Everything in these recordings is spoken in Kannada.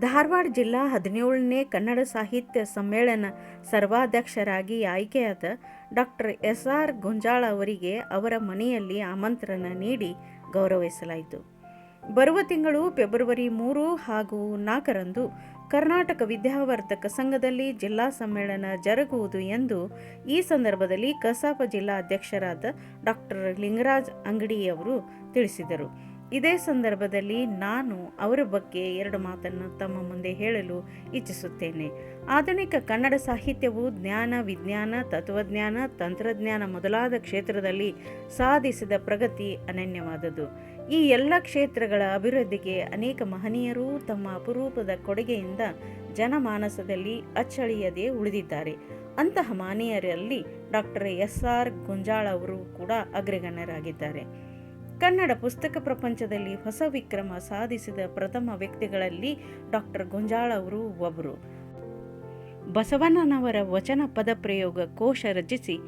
ಧಾರವಾಡ ಜಿಲ್ಲಾ ಹದಿನೇಳನೇ ಕನ್ನಡ ಸಾಹಿತ್ಯ ಸಮ್ಮೇಳನ ಸರ್ವಾಧ್ಯಕ್ಷರಾಗಿ ಆಯ್ಕೆಯಾದ ಡಾಕ್ಟರ್ ಎಸ್ ಆರ್ ಗುಂಜಾಳ ಅವರಿಗೆ ಅವರ ಮನೆಯಲ್ಲಿ ಆಮಂತ್ರಣ ನೀಡಿ ಗೌರವಿಸಲಾಯಿತು. ಬರುವ ತಿಂಗಳು ಫೆಬ್ರವರಿ ಮೂರು ಹಾಗೂ ನಾಲ್ಕರಂದು ಕರ್ನಾಟಕ ವಿದ್ಯಾವರ್ಧಕ ಸಂಘದಲ್ಲಿ ಜಿಲ್ಲಾ ಸಮ್ಮೇಳನ ಜರುಗುವುದು ಎಂದು ಈ ಸಂದರ್ಭದಲ್ಲಿ ಕಸಾಪ ಜಿಲ್ಲಾ ಅಧ್ಯಕ್ಷರಾದ ಡಾಕ್ಟರ್ ಲಿಂಗರಾಜ್ ಅಂಗಡಿಯವರು ತಿಳಿಸಿದರು. ಇದೇ ಸಂದರ್ಭದಲ್ಲಿ ನಾನು ಅವರ ಬಗ್ಗೆ ಎರಡು ಮಾತನ್ನು ತಮ್ಮ ಮುಂದೆ ಹೇಳಲು ಇಚ್ಛಿಸುತ್ತೇನೆ. ಆಧುನಿಕ ಕನ್ನಡ ಸಾಹಿತ್ಯವು ಜ್ಞಾನ, ವಿಜ್ಞಾನ, ತತ್ವಜ್ಞಾನ, ತಂತ್ರಜ್ಞಾನ ಮೊದಲಾದ ಕ್ಷೇತ್ರದಲ್ಲಿ ಸಾಧಿಸಿದ ಪ್ರಗತಿ ಅನನ್ಯವಾದದ್ದು. ಈ ಎಲ್ಲ ಕ್ಷೇತ್ರಗಳ ಅಭಿವೃದ್ಧಿಗೆ ಅನೇಕ ಮಹನೀಯರು ತಮ್ಮ ಅಪರೂಪದ ಕೊಡುಗೆಯಿಂದ ಜನಮಾನಸದಲ್ಲಿ ಅಚ್ಚಳಿಯದೆ ಉಳಿದಿದ್ದಾರೆ. ಅಂತಹ ಮಹನೀಯರಲ್ಲಿ ಡಾಕ್ಟರ್ ಎಸ್ ಆರ್ ಗುಂಜಾಳ ಅವರು ಕೂಡ ಅಗ್ರಗಣ್ಯರಾಗಿದ್ದಾರೆ. ಕನ್ನಡ ಪುಸ್ತಕ ಪ್ರಪಂಚದಲ್ಲಿ ಹೊಸ ವಿಕ್ರಮ ಸಾಧಿಸಿದ ಪ್ರಥಮ ವ್ಯಕ್ತಿಗಳಲ್ಲಿ ಡಾಕ್ಟರ್ ಗುಂಜಾಳ ಅವರು ಒಬ್ಬರು ಬಸವಣ್ಣನವರ ವಚನ ಪದಪ್ರಯೋಗ ಕೋಶ ರಚಿಸಿ,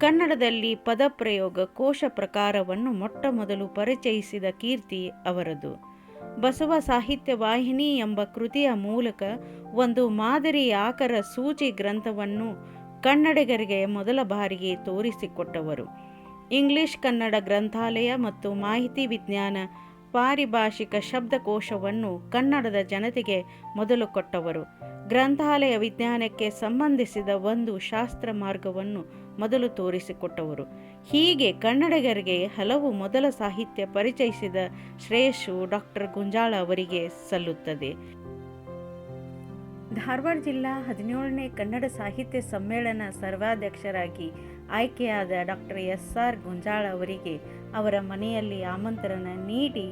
ಕನ್ನಡದಲ್ಲಿ ಪದಪ್ರಯೋಗ ಕೋಶ ಪ್ರಕಾರವನ್ನು ಮೊಟ್ಟ ಮೊದಲು ಪರಿಚಯಿಸಿದ ಕೀರ್ತಿ ಅವರದು. ಬಸವ ಸಾಹಿತ್ಯ ವಾಹಿನಿ ಎಂಬ ಕೃತಿಯ ಮೂಲಕ ಒಂದು ಮಾದರಿ ಆಕರ ಸೂಚಿ ಗ್ರಂಥವನ್ನು ಕನ್ನಡಿಗರಿಗೆ ಮೊದಲ ಬಾರಿಗೆ ತೋರಿಸಿಕೊಟ್ಟವರು. ಇಂಗ್ಲಿಷ್ ಕನ್ನಡ ಗ್ರಂಥಾಲಯ ಮತ್ತು ಮಾಹಿತಿ ವಿಜ್ಞಾನ ಪಾರಿಭಾಷಿಕ ಶಬ್ದಕೋಶವನ್ನು ಕನ್ನಡದ ಜನತೆಗೆ ಮೊದಲು ಕೊಟ್ಟವರು. ಗ್ರಂಥಾಲಯ ವಿಜ್ಞಾನಕ್ಕೆ ಸಂಬಂಧಿಸಿದ ಒಂದು ಶಾಸ್ತ್ರ ಮಾರ್ಗವನ್ನು ಮೊದಲು ತೋರಿಸಿಕೊಟ್ಟವರು. ಹೀಗೆ ಕನ್ನಡಿಗರಿಗೆ ಹಲವು ಮೊದಲ ಸಾಹಿತ್ಯ ಪರಿಚಯಿಸಿದ ಶ್ರೇಯಸ್ಸು ಡಾಕ್ಟರ್ ಗುಂಜಾಳ ಅವರಿಗೆ ಸಲ್ಲುತ್ತದೆ. ಧಾರವಾಡ ಜಿಲ್ಲಾ ಹದಿನೇಳನೇ ಕನ್ನಡ ಸಾಹಿತ್ಯ ಸಮ್ಮೇಳನ ಸರ್ವಾಧ್ಯಕ್ಷರಾಗಿ ಆಯ್ಕೆಯಾದ ಡಾಕ್ಟರ್ ಎಸ್ ಆರ್ ಗುಂಜಾಳ ಅವರಿಗೆ ಅವರ ಮನೆಯಲ್ಲಿ ಆಮಂತ್ರಣ ನೀಡಿ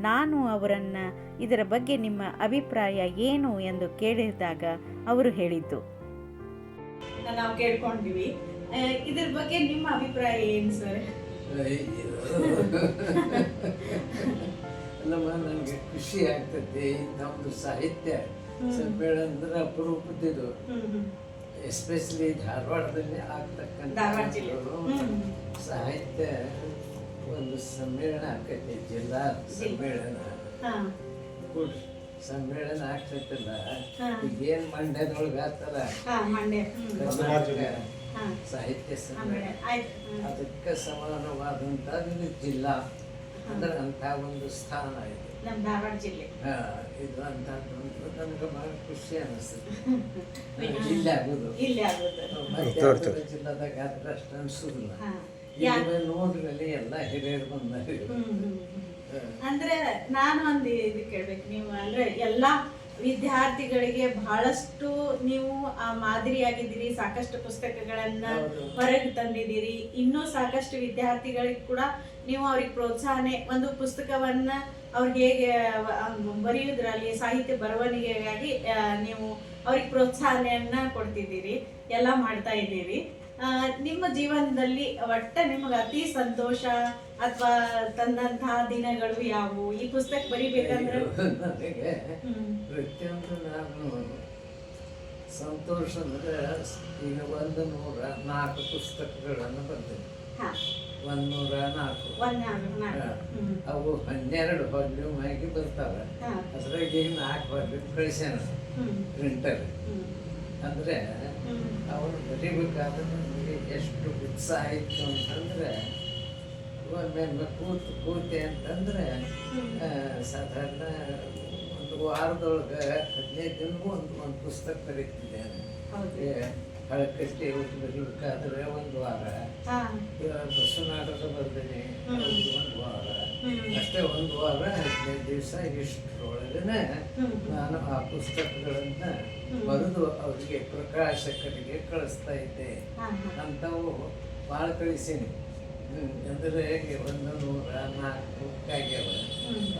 ನಾನು ಅವರನ್ನು ಇದರ ಬಗ್ಗೆ ನಿಮ್ಮ ಅಭಿಪ್ರಾಯ ಏನು ಎಂದು ಕೇಳಿದಾಗ ಅವರು ಹೇಳಿದ್ದು. ನಾವು ಕೇಳ್ಕೊಂಡಿವಿ. ಇದ್ರ ಬಗ್ಗೆ ನಿಮ್ಮ ಅಭಿಪ್ರಾಯ ಏನು ಸರ್? ಅಲ್ಲಮ್ಮ ನನಗೆ ಖುಷಿ ಆಗ್ತದೆ ಇಂಥ ಒಂದು ಸಾಹಿತ್ಯ. ಸಮ್ಮೇಳನ ಅಂದ್ರೆ ಅಪರೂಪದಿದು ಎಸ್ಪೆಷಲಿ ಧಾರವಾಡದಲ್ಲಿ ಧಾರವಾಡ ಜಿಲ್ಲೆ. ಆಗ್ತಕ್ಕಂಥ ಸಾಹಿತ್ಯ ಒಂದು ಸಮ್ಮೇಳನ ಆಕೈತಿ ಜಿಲ್ಲಾ ಸಮ್ಮೇಳನ. ಸಮ್ಮೇಳನ ಆಗ್ತೈತಲ್ಲ. ಈಗೇನ್ ಮಂಡ್ಯದೊಳಗ ಹ್ಮ್. ಕರ್ನಾಟಕ ಸಾಹಿತ್ಯ ಸಮ್ಮೇಳನ. ಅದಕ್ಕೆ ಸಮಾನವಾದಂಥದ್ದು ಜಿಲ್ಲಾ. ಅಂದ್ರೆ ಅಂತ ಒಂದು ಸ್ಥಾನ ಇದೆ. ನಮ್ಮ ಧಾರವಾಡ ಜಿಲ್ಲೆ. ಆ, ಇದು ಅಂತದ್ದು ಖುಷಿ ಅನಿಸ್ತದೆ ಜಿಲ್ಲೆ ಆಗೋದು. ಇಲ್ಲಿ ಆಗೋದು. ಮತ್ತೆ ಯಾವ್ದಾದ್ರು ಜಿಲ್ಲಾದಾಗ ಆದ್ರೆ ಅಷ್ಟು ಅನ್ಸುದಿಲ್ಲ. ಹಾ. ಇಲ್ಲಿ ನೋಡ್ರಿ ಎಲ್ಲ ಹಿರಿಯರು ಬಂದಾರೆ. ಅಂದ್ರೆ ನಾನು ಒಂದು ಇದು ಕೇಳ್ಬೇಕು. ನೀವು ಅಂದ್ರೆ ಎಲ್ಲಾ ವಿದ್ಯಾರ್ಥಿಗಳಿಗೆ ಬಹಳಷ್ಟು ನೀವು ಆ ಮಾದರಿಯಾಗಿದ್ದೀರಿ ಸಾಕಷ್ಟು ಪುಸ್ತಕಗಳನ್ನ. ಹೊರಗೆ ತಂದಿದ್ದೀರಿ. ಇನ್ನೂ ಸಾಕಷ್ಟು ವಿದ್ಯಾರ್ಥಿಗಳಿಗೆ ಕೂಡ ನೀವು ಅವ್ರಿಗೆ ಪ್ರೋತ್ಸಾಹನೆ ಒಂದು ಪುಸ್ತಕವನ್ನ ಅವ್ರಿಗೆ ಹೇಗೆ ಬರೆಯುವುದರಲ್ಲಿ ಸಾಹಿತ್ಯ ಬರವಣಿಗೆಗಾಗಿ ನೀವು ಅವ್ರಿಗೆ ಪ್ರೋತ್ಸಾಹನೆಯನ್ನ ಕೊಡ್ತಿದ್ದೀರಿ ಎಲ್ಲ ಮಾಡ್ತಾ ಇದ್ದೀರಿ. ನಿಮ್ಮ ಜೀವನದಲ್ಲಿ ಒಟ್ಟ ನಿಮಗೆ ಅತಿ ಸಂತೋಷ ಅಥವಾ ತಂದಂತಹ ದಿನಗಳು ಯಾವುವು? ಈ ಪುಸ್ತಕ ಬರಿಬೇಕಂದ್ರೆ? ನನಗೆ ಪ್ರತಿಯೊಂದು ನಾನು ಸಂತೋಷ ಅಂದ್ರೆ ಈಗ ಒಂದು ನೂರ ನಾಲ್ಕು ಪುಸ್ತಕಗಳನ್ನು ಬರ್ತೀನಿ ಹಾ ಒಂದು ನೂರ ನಾಲ್ಕು. ಅವು ಹನ್ನೆರಡು ಹೊಡ್ಲು ಆಗಿ ಬರ್ತಾವೆ. ಅದ್ರಾಗ ಈಗ ನಾಲ್ಕು ಹೊಡ್ಲು ಕಳಿಸ್ಯಾನ. ಪ್ರಿಂಟರ್. ಅಂದರೆ ಅವರು ಬರಿಬೇಕಾದ್ರೆ ನನಗೆ ಎಷ್ಟು ಉತ್ಸಾಹ ಇತ್ತು ಅಂತಂದ್ರೆ ಒಮ್ಮೆ ಕೂತು ಕೂತೆ ಅಂತಂದ್ರೆ. ಸಾಧಾರಣ ಒಂದು ವಾರದೊಳಗೆ ಹದಿನೈದು ದಿನವೂ ಒಂದು ಒಂದು ಪುಸ್ತಕ ಬರೀತಿದ್ದೆ ಊಟ ಬರೀಬೇಕಾದ್ರೆ ಒಂದು ವಾರ. ಬಸವನಾಟಕ ಬರ್ದೇನೆ ಹ್ಮ್. ಒಂದು ವಾರ ಅಷ್ಟೇ ಒಂದು ವಾರ ಹದಿನೈದು ದಿವಸ ಇಷ್ಟರೊಳಗನೆ. ನಾನು ಆ ಪುಸ್ತಕಗಳನ್ನ ಬರೆದು ಅವರಿಗೆ ಪ್ರಕಾಶಕರಿಗೆ ಕಳಿಸ್ತಾ ಇದ್ದೆ. ಅಂಥವು ಭಾಳ ಕಳಿಸೀನಿ ಅಂದರೆ ಒಂದು ನೂರ ನಾಲ್ಕು ಆಗ್ಯಾವ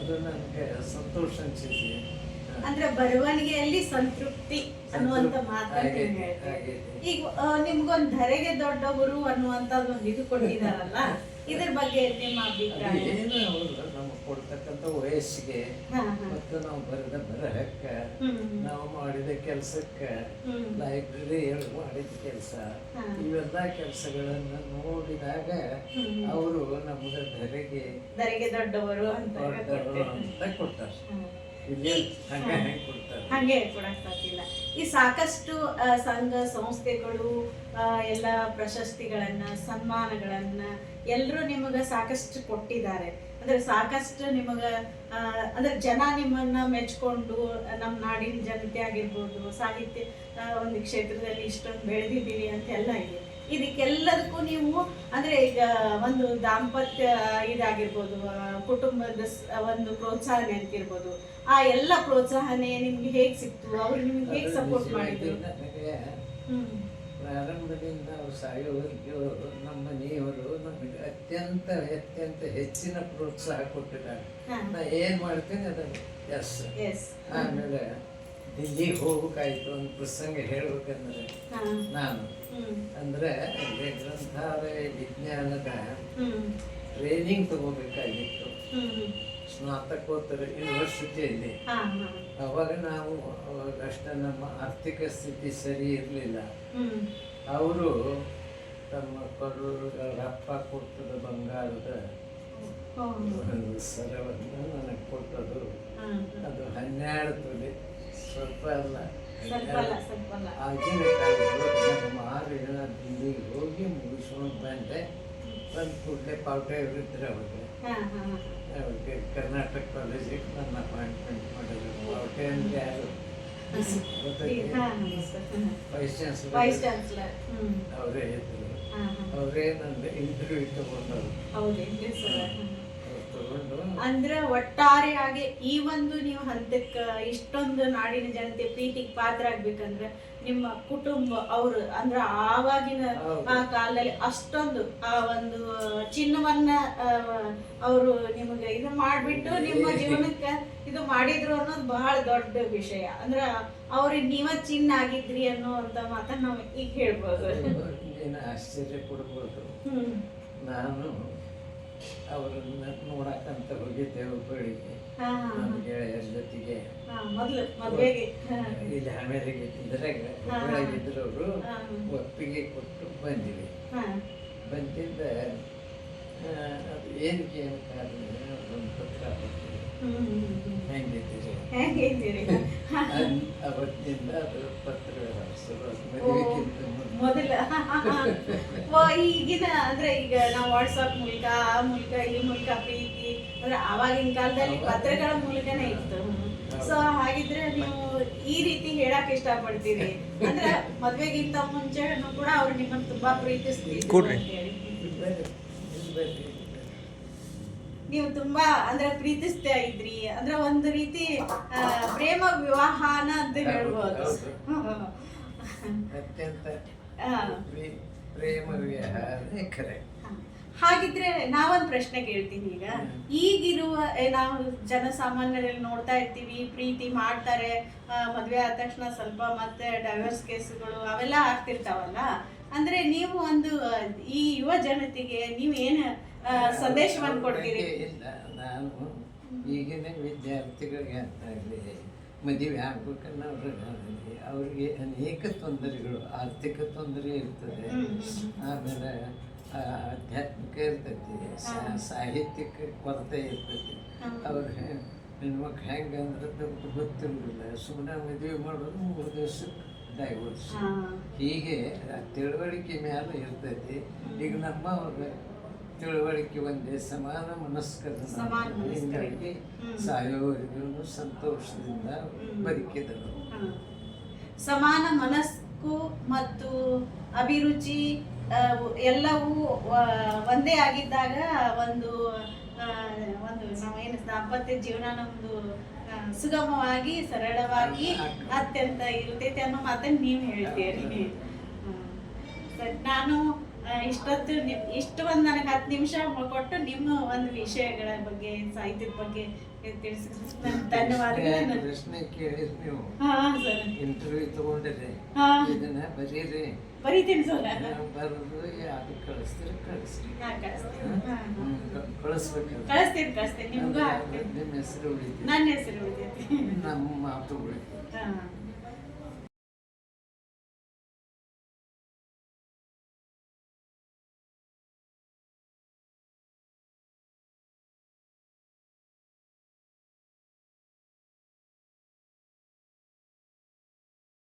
ಅದು ನನಗೆ ಸಂತೋಷ ಅನ್ಸಿದ್ದೆ ಹಾ. ಅಂದ್ರೆ ಬರವಣಿಗೆಯಲ್ಲಿ ಸಂತೃಪ್ತಿ ಅನ್ನುವಂತ ಮಾತನ್ನ ಹೇಳ್ತೀರಿ. ಹಾಗೆ. ಈಗ ನಿಮ್ಗೊಂದ್ ಧರೆಗೆ ದೊಡ್ಡವರು ಅನ್ನುವಂತ ಒಂದು ಇದು ಕೊಟ್ಟಿದಾರಲ್ಲ ಇದ್ರ ಬಗ್ಗೆ ನಿಮ್ಮ ಅಭಿಪ್ರಾಯ ಏನು ಅವರು ನಮಗೆ ಕೊಡ್ತಕ್ಕಂಥ ವಯಸ್ಸಿಗೆ. ಮತ್ತು ನಾವು ಬರೆದ ಬರಹಕ್ಕ. ನಾವು ಮಾಡಿದ ಕೆಲಸಕ್ಕೆ. ಲೈಬ್ರರಿ ಮಾಡಿದ ಕೆಲಸ. ಇವೆಲ್ಲ ಕೆಲಸಗಳನ್ನು ನೋಡಿದಾಗ. ಅವರು ನಮ್ಮ ಧರೆಗೆ ಧರೆಗೆ ದೊಡ್ಡವರು ಅಂತ ಕೊಡ್ತಾರೆ ಹಾಗೆ ಕೊಡಕ್ ಈ ಸಾಕಷ್ಟು ಸಂಘ ಸಂಸ್ಥೆಗಳು ಎಲ್ಲ ಪ್ರಶಸ್ತಿಗಳನ್ನ, ಸನ್ಮಾನಗಳನ್ನ ಎಲ್ಲರೂ ನಿಮಗ ಸಾಕಷ್ಟು ಕೊಟ್ಟಿದ್ದಾರೆ. ಅಂದ್ರೆ ಸಾಕಷ್ಟು ನಿಮಗ ಅಂದ್ರೆ ಜನ ನಿಮ್ಮನ್ನ ಮೆಚ್ಕೊಂಡು ನಮ್ಮ ನಾಡಿನ ಜನತೆ ಆಗಿರ್ಬೋದು, ಸಾಹಿತ್ಯ ಒಂದು ಕ್ಷೇತ್ರದಲ್ಲಿ ಇಷ್ಟೊಂದು ಬೆಳೆದಿದ್ದೀವಿ ಅಂತ ಎಲ್ಲ ಇದೆ. ಇದಕ್ಕೆಲ್ಲದಕ್ಕೂ ನೀವು ಅಂದ್ರೆ ಈಗ ಒಂದು ದಾಂಪತ್ಯ ಇದಾಗಿರ್ಬೋದು ಕುಟುಂಬದ ಒಂದು ಪ್ರೋತ್ಸಾಹನೆ ಅಂತಿರ್ಬೋದು ಆ ಎಲ್ಲ ಪ್ರೋತ್ಸಾಹನೆ ನಿಮ್ಗೆ ಹೇಗ್ ಸಿಕ್ತು? ಅವ್ರು ನಿಮ್ಗೆ ಹೇಗ್ ಸಪೋರ್ಟ್ ಮಾಡಿದ್ರು? ಪ್ರಾರಂಭದಿಂದ ಅವ್ರು ಸಾಯೋವರೆಗೂ ನಮ್ಮ ಮನೆಯವರು ನಮಗೆ ಅತ್ಯಂತ ಅತ್ಯಂತ ಹೆಚ್ಚಿನ ಪ್ರೋತ್ಸಾಹ ಕೊಟ್ಟಿದ್ದಾರೆ. ನಾ ಏನು ಮಾಡ್ತೀನಿ ಅದನ್ನು? ಎಸ್ ಆಮೇಲೆ ದಿಲ್ಲಿಗೆ ಹೋಗ್ಬೇಕಾಯ್ತು ಒಂದು ಪ್ರಸಂಗ ಹೇಳ್ಬೇಕಂದ್ರೆ ನಾನು. ಅಂದ್ರೆ ಗ್ರಂಥಾಲಯ ವಿಜ್ಞಾನದ ಟ್ರೈನಿಂಗ್ ತಗೋಬೇಕಾಗಿತ್ತು. ಸ್ನಾತಕೋತ್ತರ ಯೂನಿವರ್ಸಿಟಿಯಲ್ಲಿ ಅವಾಗ ನಾವು ಅವಾಗ ಅಷ್ಟ ನಮ್ಮ ಆರ್ಥಿಕ ಸ್ಥಿತಿ ಸರಿ ಇರಲಿಲ್ಲ. ಅವರು ತಮ್ಮ ಅಪ್ಪ ಕೊಟ್ಟದ ಬಂಗಾರದ ಸರವನ್ನು ನನಗೆ ಕೊಟ್ಟದು. ಅದು ಹನ್ನೆರಡು ತೊಲೆ. ಸ್ವಲ್ಪ ಅಲ್ಲ. ಸ್ವಲ್ಪ ಅಲ್ಲ ಸ್ವಲ್ಪ ಅಲ್ಲ. ಜನ ದಿಲ್ಲಿಗೆ ಹೋಗಿ ಮುಗಿಸ್ಕೊಂಡು ಬಂದೆ ಬಂದು ಕೂಡಲೇ ಪಾವಟೆ ಇರಿದ್ರೆ ಅವ್ರಿಗೆ. ಅವ್ರಿಗೆ ಕರ್ನಾಟಕ ಕಾಲೇಜಿಗೆ ನನ್ನ ಅಪಾಯಿಂಟ್ಮೆಂಟ್ ಮಾಡಿದ್ರು ಪಾವಟೆ ಅಂದ್ರೆ ಯಾರು? ವೈಸ್ ಚಾನ್ಸಲರ್ ಅವರೇ ಇದ್ರು. ಅವರೇ ನನ್ನ ಇಂಟರ್ವ್ಯೂ ತಗೊಂಡರು ಹೌದೇನ್ರಿ ಸರ್ ಅವ್ರು ತಗೊಂಡು ಅಂದ್ರೆ ಒಟ್ಟಾರೆಯಾಗಿ ಈ ಒಂದು ನೀವು ಹಂತಕ್ಕೆ ಇಷ್ಟೊಂದು ನಾಡಿನ ಜನತೆ ಪ್ರೀತಿಗೆ ಪಾತ್ರ ಆಗ್ಬೇಕಂದ್ರೆ ನಿಮ್ಮ ಕುಟುಂಬ ಅವರು ಅಂದ್ರೆ ಆವಾಗಿನ ಆ ಕಾಲದಲ್ಲಿ ಅಷ್ಟೊಂದು ಆ ಒಂದು ಚಿನ್ನವನ್ನ ಅವರು ನಿಮಗೆ ಇದು ಮಾಡ್ಬಿಟ್ಟು ನಿಮ್ಮ ಜೀವನಕ್ಕೆ ಇದು ಮಾಡಿದ್ರು ಅನ್ನೋದು ಬಹಳ ದೊಡ್ಡ ವಿಷಯ. ಅಂದ್ರ ಅವ್ರಿಗೆ ನೀವ ಚಿನ್ನ ಆಗಿದ್ರಿ ಅನ್ನೋಂತ ಮಾತನ್ನ ನಾವು ಈಗ ಹೇಳ್ಬೋದು. ಆಶ್ಚರ್ಯ ಕೊಡ್ಬೋದು ಹ್ಮ್. ನಾನು ಅವರನ್ನ ನೋಡಕ್ಕಂತ ಹೋಗಿದ್ದೆವು ಬೆಳಿಗ್ಗೆ ನಮ್ಮ ಗೆಳೆಯರ ಜೊತೆಗೆ. ಇಲ್ಲಿ ಆಮೇಲೆಗೆ ಇದ್ರಾಗ ಹಾ. ಹುಬ್ಬಳ್ಳಿಗಿದ್ರು ಅವರು ಹಾ. ಒಪ್ಪಿಗೆ ಕೊಟ್ಟು ಬಂದಿವಿ. ಬಂದಿದ್ದ ಅದು ಏನಕ್ಕೆ ಏನು ಕಾರಣ ಒಂದು ಪತ್ರ ಹೆಂಗಿದ್ದೀರಿ ಹೇಗಿದ್ದೀರಿ ಪತ್ರ ಮೊದ್ಲು. ಈಗಿನ ಅಂದ್ರೆ ಈಗ ನಾವು ವಾಟ್ಸಪ್ ಮೂಲಕ ಆ ಮೂಲಕ ಈ ಮೂಲಕ ಪ್ರೀತಿ ಅಂದ್ರೆ ಆವಾಗಿನ ಕಾಲದಲ್ಲಿ ಪತ್ರಗಳ ಮೂಲಕನೇ ಇತ್ತು. ಸೊ ಹಾಗಿದ್ರೆ ನೀವು ಈ ರೀತಿ ಹೇಳಕ್ ಇಷ್ಟಪಡ್ತೀರಿ? ಅಂದ್ರೆ ಮದ್ವೆಗಿಂತ ಮುಂಚೆ ಕೂಡ ಅವ್ರು ನಿಮ್ಮನ್ನ ತುಂಬಾ ಪ್ರೀತಿಸ್ತೀವಿ ಅಂತ ಹೇಳಿ ಇಲ್ಲಿ ಬರ್ರಿ, ಇಲ್ಲಿ ಬರ್ರಿ, ಇಲ್ಲಿ ಬರ್ರಿ. ನೀವು ತುಂಬಾ ಅಂದ್ರೆ ಪ್ರೀತಿಸ್ತಾ ಇದ್ರಿ. ಅಂದ್ರೆ ಒಂದು ರೀತಿ ಪ್ರೇಮ ವಿವಾಹನ ಅಂತ ಹೇಳ್ಬೋದು. ಅತ್ಯಂತ ಪ್ರೇಮ ಹಾಗಿದ್ರೆ ನಾವೊಂದು ಪ್ರಶ್ನೆ ಕೇಳ್ತೀನಿ ಈಗ. ಈಗಿರುವ ನಾವು ಜನಸಾಮಾನ್ಯರಲ್ಲಿ ನೋಡ್ತಾ ಇರ್ತೀವಿ ಪ್ರೀತಿ ಮಾಡ್ತಾರೆ ಮದ್ವೆ ಆದ ತಕ್ಷಣ ಸ್ವಲ್ಪ ಮತ್ತೆ ಡೈವರ್ಸ್ ಕೇಸ್ಗಳು ಅವೆಲ್ಲ ಆಗ್ತಿರ್ತಾವಲ್ಲ. ಅಂದ್ರೆ ನೀವು ಒಂದು ಈ ಯುವ ಜನತೆಗೆ ನೀವು ಏನು ಸಂದೇಶವನ್ನು ಕೊಡ್ತೀರಿ. ಇಲ್ಲ ನಾನು ಈಗಿನ ವಿದ್ಯಾರ್ಥಿಗಳಿಗೆ ಅಂತ ಆಗಲಿ ಮದುವೆ ಆಗ್ಬೇಕನ್ನೋರು ಅವ್ರಿಗೆ ಅವ್ರಿಗೆ ಅನೇಕ ತೊಂದರೆಗಳು ಆರ್ಥಿಕ ತೊಂದರೆ ಇರ್ತದೆ. ಆಮೇಲೆ ಆಧ್ಯಾತ್ಮಿಕ ಇರ್ತೈತಿ ಸಾಹಿತ್ಯಕ್ಕೆ ಕೊರತೆ ಇರ್ತೈತಿ ಅವ್ರಿಗೆ ಅವ್ರ ಹೆಣ್ಮಕ್ಳು ಹೆಂಗೆ ಅಂದ್ರೆ ಗೊತ್ತಿರೋದಿಲ್ಲ. ಸುಮ್ಮನೆ ಮದುವೆ ಮಾಡೋದು ಮೂರು ದಿವಸಕ್ಕೆ ಡೈವರ್ಸ್. ಹೀಗೆ ತಿಳುವಳಿಕೆ ಮೇಲೆ ಇರ್ತೈತಿ ಈಗ ನಮ್ಮ ತಿಳುವಳಿಕೆ ಒಂದೇ ಸಮಾನ ಮನಸ್ಕರ ಸಮಾನ ಮನಸ್ಕರು. ಹಿಂಗಾಗಿ ಸಂತೋಷದಿಂದ. ಬದುಕಿದರು ಸಮಾನ ಮನಸ್ಕು ಮತ್ತು ಅಭಿರುಚಿ ಎಲ್ಲವೂ ಒಂದೇ ಆಗಿದ್ದಾಗ ಒಂದು ಒಂದು ಏನು ದಾಂಪತ್ಯ ಜೀವನ ನಮ್ದು ಸುಗಮವಾಗಿ ಸರಳವಾಗಿ ಅತ್ಯಂತ ಇರ್ತೈತೆ ಅನ್ನೋ ಮಾತನ್ನ ನೀವು ಹೇಳ್ತೀರಿ. ನಾನು ಇಷ್ಟೊತ್ತು ನಿಮ್ ಇಷ್ಟು ಒಂದು ನನಗೆ ಹತ್ತು ನಿಮಿಷ ಕೊಟ್ಟು ನಿಮ್ಮ ಒಂದು ವಿಷಯಗಳ ಬಗ್ಗೆ ಸಾಹಿತ್ಯದ ಬಗ್ಗೆ ಪ್ರಶ್ನೆ ನೀವು. ಇಂಟರ್ವ್ಯೂ ತಗೊಂಡಿರಿ. ಇದನ್ನ ಬರೀರಿ. ಬರೀತೀನಿ ಸರ್. ಬರೋದು ಯಾರು ಕಳಿಸ್ತೀರಿ ಕಳಿಸ್ರಿ. ಹಾ, ಕಳಿಸ್ತೀನಿ. ಕಳಿಸ್ತೀನಿ ನಿಮ್ಗೂ ನಿಮ್ಮ ಹೆಸರು ಉಳಿತು ನನ್ನ ಹೆಸರು ಉಳಿತೈತಿ. ನಮ್ಮ ಮಾತು ಉಳಿತು